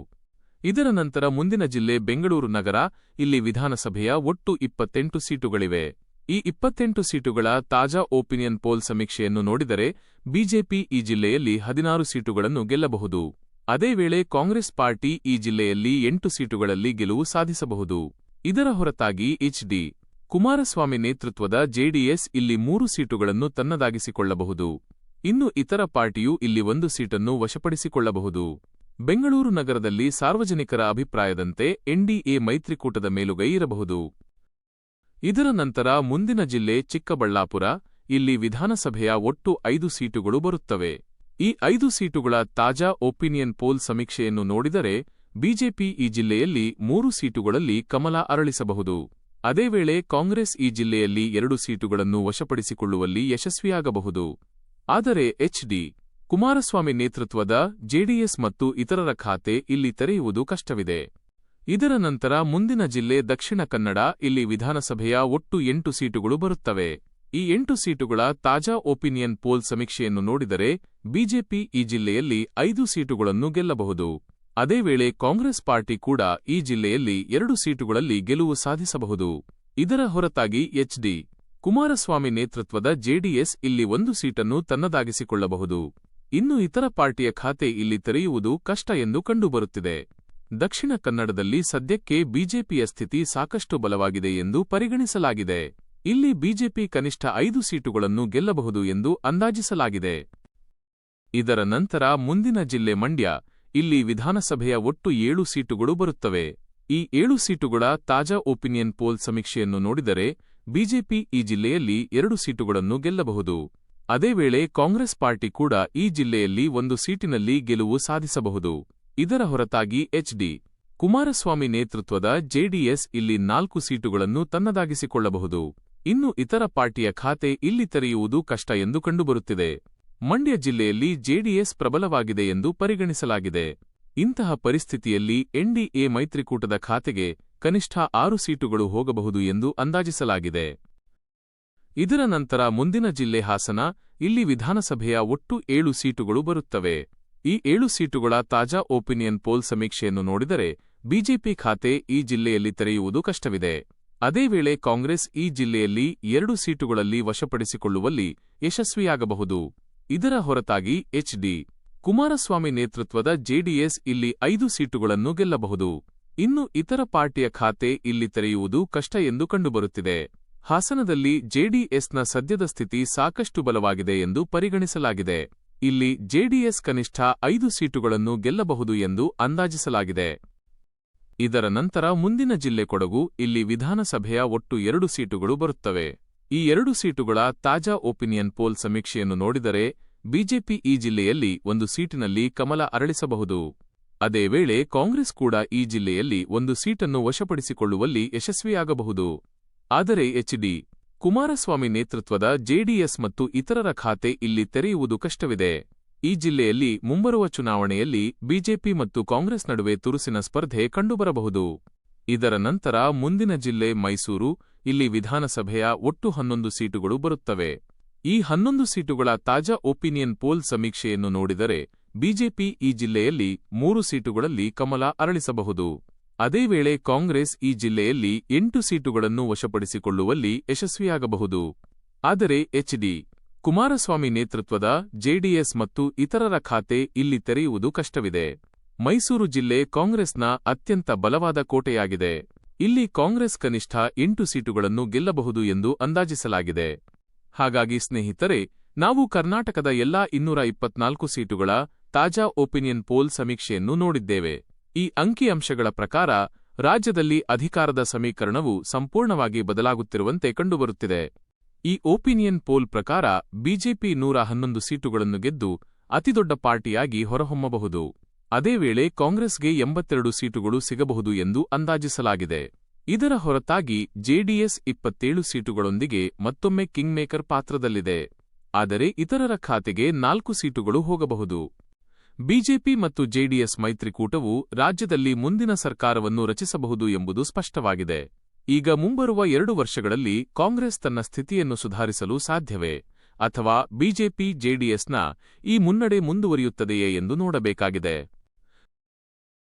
ಇದರ ನಂತರ ಮುಂದಿನ ಜಿಲ್ಲೆ ಬೆಂಗಳೂರು ನಗರ, ಇಲ್ಲಿ ವಿಧಾನಸಭೆಯ ಒಟ್ಟು ಇಪ್ಪತ್ತೆಂಟು ಸೀಟುಗಳಿವೆ. ಈ ಇಪ್ಪತ್ತೆಂಟು ಸೀಟುಗಳ ತಾಜಾ ಒಪಿನಿಯನ್ ಪೋಲ್ ಸಮೀಕ್ಷೆಯನ್ನು ನೋಡಿದರೆ, ಬಿಜೆಪಿ ಈ ಜಿಲ್ಲೆಯಲ್ಲಿ ಹದಿನಾರು ಸೀಟುಗಳನ್ನು ಗೆಲ್ಲಬಹುದು. ಅದೇ ವೇಳೆ ಕಾಂಗ್ರೆಸ್ ಪಾರ್ಟಿ ಈ ಜಿಲ್ಲೆಯಲ್ಲಿ ಎಂಟು ಸೀಟುಗಳಲ್ಲಿ ಗೆಲುವು ಸಾಧಿಸಬಹುದು. ಇದರ ಹೊರತಾಗಿ ಎಚ್ಡಿ ಕುಮಾರಸ್ವಾಮಿ ನೇತೃತ್ವದ ಜೆಡಿಎಸ್ ಇಲ್ಲಿ ಮೂರು ಸೀಟುಗಳನ್ನು ತನ್ನದಾಗಿಸಿಕೊಳ್ಳಬಹುದು. ಇನ್ನು ಇತರ ಪಾರ್ಟಿಯು ಇಲ್ಲಿ ಒಂದು ಸೀಟನ್ನು ವಶಪಡಿಸಿಕೊಳ್ಳಬಹುದು. ಬೆಂಗಳೂರು ನಗರದಲ್ಲಿ ಸಾರ್ವಜನಿಕರ ಅಭಿಪ್ರಾಯದಂತೆ ಎನ್ಡಿಎ ಮೈತ್ರಿಕೂಟದ ಮೇಲುಗೈ ಇರಬಹುದು. ಇದರ ನಂತರ ಮುಂದಿನ ಜಿಲ್ಲೆ ಚಿಕ್ಕಬಳ್ಳಾಪುರ, ಇಲ್ಲಿ ವಿಧಾನಸಭೆಯ ಒಟ್ಟು ಐದು ಸೀಟುಗಳು ಬರುತ್ತವೆ. ಈ ಐದು ಸೀಟುಗಳ ತಾಜಾ ಒಪಿನಿಯನ್ ಪೋಲ್ ಸಮೀಕ್ಷೆಯನ್ನು ನೋಡಿದರೆ ಬಿಜೆಪಿ ಈ ಜಿಲ್ಲೆಯಲ್ಲಿ ಮೂರು ಸೀಟುಗಳಲ್ಲಿ ಕಮಲ ಅರಳಿಸಬಹುದು. ಅದೇ ವೇಳೆ ಕಾಂಗ್ರೆಸ್ ಈ ಜಿಲ್ಲೆಯಲ್ಲಿ ಎರಡು ಸೀಟುಗಳನ್ನು ವಶಪಡಿಸಿಕೊಳ್ಳುವಲ್ಲಿ ಯಶಸ್ವಿಯಾಗಬಹುದು. ಆದರೆ ಎಚ್ಡಿ ಕುಮಾರಸ್ವಾಮಿ ನೇತೃತ್ವದ ಜೆಡಿಎಸ್ ಮತ್ತು ಇತರರ ಖಾತೆ ಇಲ್ಲಿ ತೆರೆಯುವುದು ಕಷ್ಟವಿದೆ. ಇದರ ನಂತರ ಮುಂದಿನ ಜಿಲ್ಲೆ ದಕ್ಷಿಣ ಕನ್ನಡ, ಇಲ್ಲಿ ವಿಧಾನಸಭೆಯ ಒಟ್ಟು ಎಂಟು ಸೀಟುಗಳು ಬರುತ್ತವೆ. ಈ ಎಂಟು ಸೀಟುಗಳ ತಾಜಾ ಒಪಿನಿಯನ್ ಪೋಲ್ ಸಮೀಕ್ಷೆಯನ್ನು ನೋಡಿದರೆ ಬಿಜೆಪಿ ಈ ಜಿಲ್ಲೆಯಲ್ಲಿ ಐದು ಸೀಟುಗಳನ್ನು ಗೆಲ್ಲಬಹುದು. ಅದೇ ವೇಳೆ ಕಾಂಗ್ರೆಸ್ ಪಾರ್ಟಿ ಕೂಡ ಈ ಜಿಲ್ಲೆಯಲ್ಲಿ ಎರಡು ಸೀಟುಗಳಲ್ಲಿ ಗೆಲುವು ಸಾಧಿಸಬಹುದು. ಇದರ ಹೊರತಾಗಿ ಎಚ್ಡಿ ಕುಮಾರಸ್ವಾಮಿ ನೇತೃತ್ವದ ಜೆಡಿಎಸ್ ಇಲ್ಲಿ ಒಂದು ಸೀಟನ್ನು ತನ್ನದಾಗಿಸಿಕೊಳ್ಳಬಹುದು. ಇನ್ನು ಇತರ ಪಾರ್ಟಿಯ ಖಾತೆ ಇಲ್ಲಿ ತೆರೆಯುವುದು ಕಷ್ಟ ಎಂದು ಕಂಡುಬರುತ್ತಿದೆ. ದಕ್ಷಿಣ ಕನ್ನಡದಲ್ಲಿ ಸದ್ಯಕ್ಕೆ ಬಿಜೆಪಿಯ ಸ್ಥಿತಿ ಸಾಕಷ್ಟು ಬಲವಾಗಿದೆ ಎಂದು ಪರಿಗಣಿಸಲಾಗಿದೆ. ಇಲ್ಲಿ ಬಿಜೆಪಿ ಕನಿಷ್ಠ ಐದು ಸೀಟುಗಳನ್ನು ಗೆಲ್ಲಬಹುದು ಎಂದು ಅಂದಾಜಿಸಲಾಗಿದೆ. ಇದರ ನಂತರ ಮುಂದಿನ ಜಿಲ್ಲೆ ಮಂಡ್ಯ. ಇಲ್ಲಿ ವಿಧಾನಸಭೆಯ ಒಟ್ಟು ಏಳು ಸೀಟುಗಳು ಬರುತ್ತವೆ. ಈ ಏಳು ಸೀಟುಗಳ ತಾಜಾ ಒಪಿನಿಯನ್ ಪೋಲ್ ಸಮೀಕ್ಷೆಯನ್ನು ನೋಡಿದರೆ ಬಿಜೆಪಿ ಈ ಜಿಲ್ಲೆಯಲ್ಲಿ ಎರಡು ಸೀಟುಗಳನ್ನು ಗೆಲ್ಲಬಹುದು. ಅದೇ ವೇಳೆ ಕಾಂಗ್ರೆಸ್ ಪಾರ್ಟಿ ಕೂಡ ಈ ಜಿಲ್ಲೆಯಲ್ಲಿ ಒಂದು ಸೀಟಿನಲ್ಲಿ ಗೆಲುವು ಸಾಧಿಸಬಹುದು. ಇದರ ಹೊರತಾಗಿ ಎಚ್ಡಿ ಕುಮಾರಸ್ವಾಮಿ ನೇತೃತ್ವದ ಜೆಡಿಎಸ್ ಇಲ್ಲಿ ನಾಲ್ಕು ಸೀಟುಗಳನ್ನು ತನ್ನದಾಗಿಸಿಕೊಳ್ಳಬಹುದು. ಇನ್ನು ಇತರ ಪಾರ್ಟಿಯ ಖಾತೆ ಇಲ್ಲಿ ತೆರೆಯುವುದು ಕಷ್ಟ ಎಂದು ಕಂಡುಬರುತ್ತಿದೆ. ಮಂಡ್ಯ ಜಿಲ್ಲೆಯಲ್ಲಿ ಜೆಡಿಎಸ್ ಪ್ರಬಲವಾಗಿದೆ ಎಂದು ಪರಿಗಣಿಸಲಾಗಿದೆ. ಇಂತಹ ಪರಿಸ್ಥಿತಿಯಲ್ಲಿ ಎನ್ಡಿಎ ಮೈತ್ರಿಕೂಟದ ಖಾತೆಗೆ ಕನಿಷ್ಠ ಆರು ಸೀಟುಗಳು ಹೋಗಬಹುದು ಎಂದು ಅಂದಾಜಿಸಲಾಗಿದೆ. ಇದರ ನಂತರ ಮುಂದಿನ ಜಿಲ್ಲೆ ಹಾಸನ, ಇಲ್ಲಿ ವಿಧಾನಸಭೆಯ ಒಟ್ಟು ಏಳು ಸೀಟುಗಳು ಬರುತ್ತವೆ. ಈ ಏಳು ಸೀಟುಗಳ ತಾಜಾ ಒಪಿನಿಯನ್ ಪೋಲ್ ಸಮೀಕ್ಷೆಯನ್ನು ನೋಡಿದರೆ, ಬಿಜೆಪಿ ಖಾತೆ ಈ ಜಿಲ್ಲೆಯಲ್ಲಿ ತೆರೆಯುವುದು ಕಷ್ಟವಿದೆ. ಅದೇ ವೇಳೆ ಕಾಂಗ್ರೆಸ್ ಈ ಜಿಲ್ಲೆಯಲ್ಲಿ ಎರಡು ಸೀಟುಗಳಲ್ಲಿ ವಶಪಡಿಸಿಕೊಳ್ಳುವಲ್ಲಿ ಯಶಸ್ವಿಯಾಗಬಹುದು. ಇದರ ಹೊರತಾಗಿ ಎಚ್ಡಿ ಕುಮಾರಸ್ವಾಮಿ ನೇತೃತ್ವದ ಜೆಡಿಎಸ್ ಇಲ್ಲಿ ಐದು ಸೀಟುಗಳನ್ನು ಗೆಲ್ಲಬಹುದು. ಇನ್ನು ಇತರ ಪಾರ್ಟಿಯ ಖಾತೆ ಇಲ್ಲಿ ತೆರೆಯುವುದು ಕಷ್ಟ ಎಂದು ಕಂಡುಬರುತ್ತಿದೆ. ಹಾಸನದಲ್ಲಿ ಜೆಡಿಎಸ್ನ ಸದ್ಯದ ಸ್ಥಿತಿ ಸಾಕಷ್ಟು ಬಲವಾಗಿದೆ ಎಂದು ಪರಿಗಣಿಸಲಾಗಿದೆ. ಇಲ್ಲಿ ಜೆಡಿಎಸ್ ಕನಿಷ್ಠ ಐದು ಸೀಟುಗಳನ್ನು ಗೆಲ್ಲಬಹುದು ಎಂದು ಅಂದಾಜಿಸಲಾಗಿದೆ. ಇದರ ನಂತರ ಮುಂದಿನ ಜಿಲ್ಲೆ ಕೊಡಗು, ಇಲ್ಲಿ ವಿಧಾನಸಭೆಯ ಒಟ್ಟು ಎರಡು ಸೀಟುಗಳು ಬರುತ್ತವೆ. ಈ ಎರಡು ಸೀಟುಗಳ ತಾಜಾ ಒಪಿನಿಯನ್ ಪೋಲ್ ಸಮೀಕ್ಷೆಯನ್ನು ನೋಡಿದರೆ ಬಿಜೆಪಿ ಈ ಜಿಲ್ಲೆಯಲ್ಲಿ ಒಂದು ಸೀಟಿನಲ್ಲಿ ಕಮಲ ಅರಳಿಸಬಹುದು. ಅದೇ ವೇಳೆ ಕಾಂಗ್ರೆಸ್ ಕೂಡ ಈ ಜಿಲ್ಲೆಯಲ್ಲಿ ಒಂದು ಸೀಟನ್ನು ವಶಪಡಿಸಿಕೊಳ್ಳುವಲ್ಲಿ ಯಶಸ್ವಿಯಾಗಬಹುದು. ಆದರೆ ಎಚ್ಡಿ, ಕುಮಾರಸ್ವಾಮಿ ನೇತೃತ್ವದ ಜೆಡಿಎಸ್ ಮತ್ತು ಇತರರ ಖಾತೆ ಇಲ್ಲಿ ತೆರೆಯುವುದು ಕಷ್ಟವಿದೆ. ಈ ಜಿಲ್ಲೆಯಲ್ಲಿ ಮುಂಬರುವ ಚುನಾವಣೆಯಲ್ಲಿ ಬಿಜೆಪಿ ಮತ್ತು ಕಾಂಗ್ರೆಸ್ ನಡುವೆ ತುರುಸಿನ ಸ್ಪರ್ಧೆ ಕಂಡುಬರಬಹುದು. ಇದರ ನಂತರ ಮುಂದಿನ ಜಿಲ್ಲೆ ಮೈಸೂರು, ಇಲ್ಲಿ ವಿಧಾನಸಭೆಯ ಒಟ್ಟು ಹನ್ನೊಂದು ಸೀಟುಗಳು ಬರುತ್ತವೆ. ಈ ಹನ್ನೊಂದು ಸೀಟುಗಳ ತಾಜಾ ಒಪಿನಿಯನ್ ಪೋಲ್ ಸಮೀಕ್ಷೆಯನ್ನು ನೋಡಿದರೆ ಬಿಜೆಪಿ ಈ ಜಿಲ್ಲೆಯಲ್ಲಿ ಮೂರು ಸೀಟುಗಳಲ್ಲಿ ಕಮಲ ಅರಳಿಸಬಹುದು. ಅದೇ ವೇಳೆ ಕಾಂಗ್ರೆಸ್ ಈ ಜಿಲ್ಲೆಯಲ್ಲಿ ಎಂಟು ಸೀಟುಗಳನ್ನು ವಶಪಡಿಸಿಕೊಳ್ಳುವಲ್ಲಿ ಯಶಸ್ವಿಯಾಗಬಹುದು. ಆದರೆ ಎಚ್ಡಿ, ಕುಮಾರಸ್ವಾಮಿ ನೇತೃತ್ವದ ಜೆಡಿಎಸ್ ಮತ್ತು ಇತರರ ಖಾತೆ ಇಲ್ಲಿ ತೆರೆಯುವುದು ಕಷ್ಟವಿದೆ. ಮೈಸೂರು ಜಿಲ್ಲೆ ಕಾಂಗ್ರೆಸ್ನ ಅತ್ಯಂತ ಬಲವಾದ ಕೋಟೆಯಾಗಿದೆ. ಇಲ್ಲಿ ಕಾಂಗ್ರೆಸ್ ಕನಿಷ್ಠ ಎಂಟು ಸೀಟುಗಳನ್ನು ಗೆಲ್ಲಬಹುದು ಎಂದು ಅಂದಾಜಿಸಲಾಗಿದೆ. ಹಾಗಾಗಿ ಸ್ನೇಹಿತರೆ, ನಾವು ಕರ್ನಾಟಕದ ಎಲ್ಲಾ ಇನ್ನೂರ ಇಪ್ಪತ್ನಾಲ್ಕು ಸೀಟುಗಳ ತಾಜಾ ಒಪಿನಿಯನ್ ಪೋಲ್ ಸಮೀಕ್ಷೆಯನ್ನು ನೋಡಿದ್ದೇವೆ. ಈ ಅಂಕಿಅಂಶಗಳ ಪ್ರಕಾರ, ರಾಜ್ಯದಲ್ಲಿ ಅಧಿಕಾರದ ಸಮೀಕರಣವು ಸಂಪೂರ್ಣವಾಗಿ ಬದಲಾಗುತ್ತಿರುವಂತೆ ಕಂಡುಬರುತ್ತಿದೆ. ಈ ಒಪಿನಿಯನ್ ಪೋಲ್ ಪ್ರಕಾರ, ಬಿಜೆಪಿ ನೂರ ಹನ್ನೊಂದು ಸೀಟುಗಳನ್ನು ಗೆದ್ದು ಅತಿದೊಡ್ಡ ಪಾರ್ಟಿಯಾಗಿ ಹೊರಹೊಮ್ಮಬಹುದು. ಅದೇ ವೇಳೆ ಕಾಂಗ್ರೆಸ್ಗೆ ಎಂಬತ್ತೆರಡು ಸೀಟುಗಳು ಸಿಗಬಹುದು ಎಂದು ಅಂದಾಜಿಸಲಾಗಿದೆ. ಇದರ ಹೊರತಾಗಿ ಜೆಡಿಎಸ್ ಇಪ್ಪತ್ತೇಳು ಸೀಟುಗಳೊಂದಿಗೆ ಮತ್ತೊಮ್ಮೆ ಕಿಂಗ್ಮೇಕರ್ ಪಾತ್ರದಲ್ಲಿದೆ. ಆದರೆ ಇತರರ ಖಾತೆಗೆ ನಾಲ್ಕು ಸೀಟುಗಳು ಹೋಗಬಹುದು. ಬಿಜೆಪಿ ಮತ್ತು ಜೆಡಿಎಸ್ ಮೈತ್ರಿಕೂಟವು ರಾಜ್ಯದಲ್ಲಿ ಮುಂದಿನ ಸರ್ಕಾರವನ್ನು ರಚಿಸಬಹುದು ಎಂಬುದು ಸ್ಪಷ್ಟವಾಗಿದೆ. ಈಗ ಮುಂಬರುವ ಎರಡು ವರ್ಷಗಳಲ್ಲಿ ಕಾಂಗ್ರೆಸ್ ತನ್ನ ಸ್ಥಿತಿಯನ್ನು ಸುಧಾರಿಸಲು ಸಾಧ್ಯವೇ? ಅಥವಾ ಬಿಜೆಪಿ, ಜೆಡಿಎಸ್ನ ಈ ಮುನ್ನಡೆ ಮುಂದುವರಿಯುತ್ತದೆಯೇ ಎಂದು ನೋಡಬೇಕಾಗಿದೆ.